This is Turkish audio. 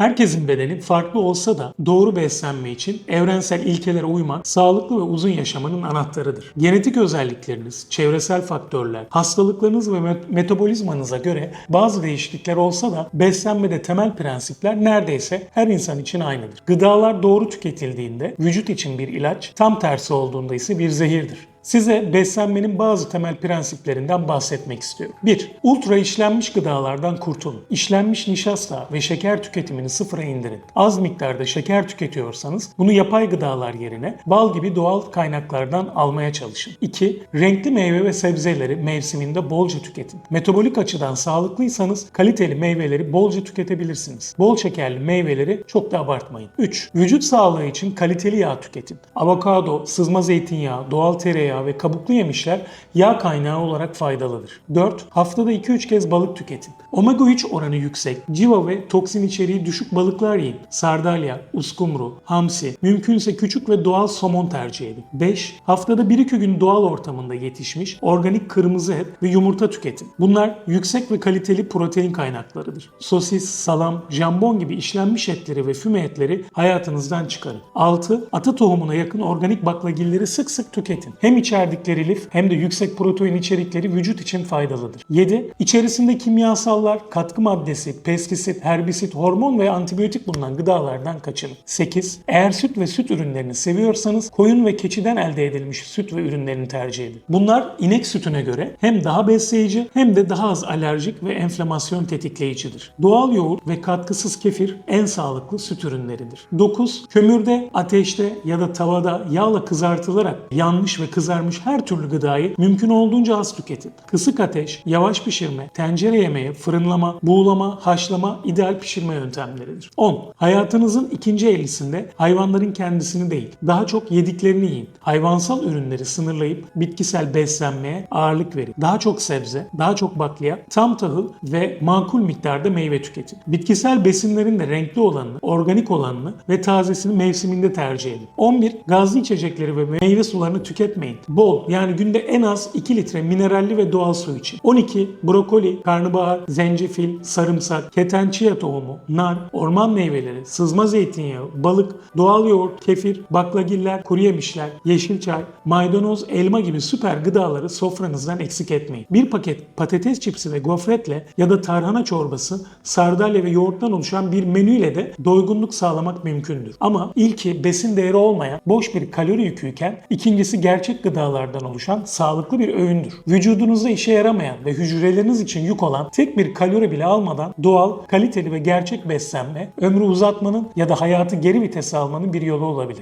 Herkesin bedeni farklı olsa da doğru beslenme için evrensel ilkelere uymak sağlıklı ve uzun yaşamanın anahtarıdır. Genetik özellikleriniz, çevresel faktörler, hastalıklarınız ve met- metabolizmanıza göre bazı değişiklikler olsa da beslenmede temel prensipler neredeyse her insan için aynıdır. Gıdalar doğru tüketildiğinde vücut için bir ilaç, tam tersi olduğunda ise bir zehirdir. Size beslenmenin bazı temel prensiplerinden bahsetmek istiyorum. 1. Ultra işlenmiş gıdalardan kurtulun. İşlenmiş nişasta ve şeker tüketimini sıfıra indirin. Az miktarda şeker tüketiyorsanız bunu yapay gıdalar yerine bal gibi doğal kaynaklardan almaya çalışın. 2. Renkli meyve ve sebzeleri mevsiminde bolca tüketin. Metabolik açıdan sağlıklıysanız kaliteli meyveleri bolca tüketebilirsiniz. Bol şekerli meyveleri çok da abartmayın. 3. Vücut sağlığı için kaliteli yağ tüketin. Avokado, sızma zeytinyağı, doğal tereyağı ve kabuklu yemişler yağ kaynağı olarak faydalıdır. 4. Haftada 2-3 kez balık tüketin. Omega 3 oranı yüksek, civa ve toksin içeriği düşük balıklar yiyin. Sardalya, uskumru, hamsi, mümkünse küçük ve doğal somon tercih edin. 5. Haftada 1-2 gün doğal ortamında yetişmiş organik kırmızı et ve yumurta tüketin. Bunlar yüksek ve kaliteli protein kaynaklarıdır. Sosis, salam, jambon gibi işlenmiş etleri ve füme etleri hayatınızdan çıkarın. 6. Ata tohumuna yakın organik baklagilleri sık sık tüketin. Hem içerdikleri lif hem de yüksek protein içerikleri vücut için faydalıdır. 7. İçerisinde kimyasallar, katkı maddesi, pestisit, herbisit, hormon ve antibiyotik bulunan gıdalardan kaçının. 8. Eğer süt ve süt ürünlerini seviyorsanız koyun ve keçiden elde edilmiş süt ve ürünlerini tercih edin. Bunlar inek sütüne göre hem daha besleyici hem de daha az alerjik ve enflamasyon tetikleyicidir. Doğal yoğurt ve katkısız kefir en sağlıklı süt ürünleridir. 9. Kömürde, ateşte ya da tavada yağla kızartılarak yanmış ve kızarmış her türlü gıdayı mümkün olduğunca az tüketin. Kısık ateş, yavaş pişirme, tencere yemeği, fırınlama, buğulama, haşlama ideal pişirme yöntemleridir. 10. Hayatınızın ikinci ellisinde hayvanların kendisini değil, daha çok yediklerini yiyin. Hayvansal ürünleri sınırlayıp bitkisel beslenmeye ağırlık verin. Daha çok sebze, daha çok bakliyat, tam tahıl ve makul miktarda meyve tüketin. Bitkisel besinlerin de renkli olanını, organik olanını ve tazesini mevsiminde tercih edin. 11. Gazlı içecekleri ve meyve sularını tüketmeyin. Bol yani günde en az 2 litre mineralli ve doğal su için. 12. Brokoli, karnabahar, zencefil, sarımsak, keten chia tohumu, nar, orman meyveleri, sızma zeytinyağı, balık, doğal yoğurt, kefir, baklagiller, kuru yemişler, yeşil çay, maydanoz, elma gibi süper gıdaları sofranızdan eksik etmeyin. Bir paket patates çipsi ve gofretle ya da tarhana çorbası, sardalya ve yoğurttan oluşan bir menüyle de doygunluk sağlamak mümkündür. Ama ilki besin değeri olmayan boş bir kalori yüküyken ikincisi gerçek gıdalardan oluşan sağlıklı bir öğündür. Vücudunuzda işe yaramayan ve hücreleriniz için yük olan tek bir kalori bile almadan doğal, kaliteli ve gerçek beslenme ömrü uzatmanın ya da hayatı geri vitese almanın bir yolu olabilir.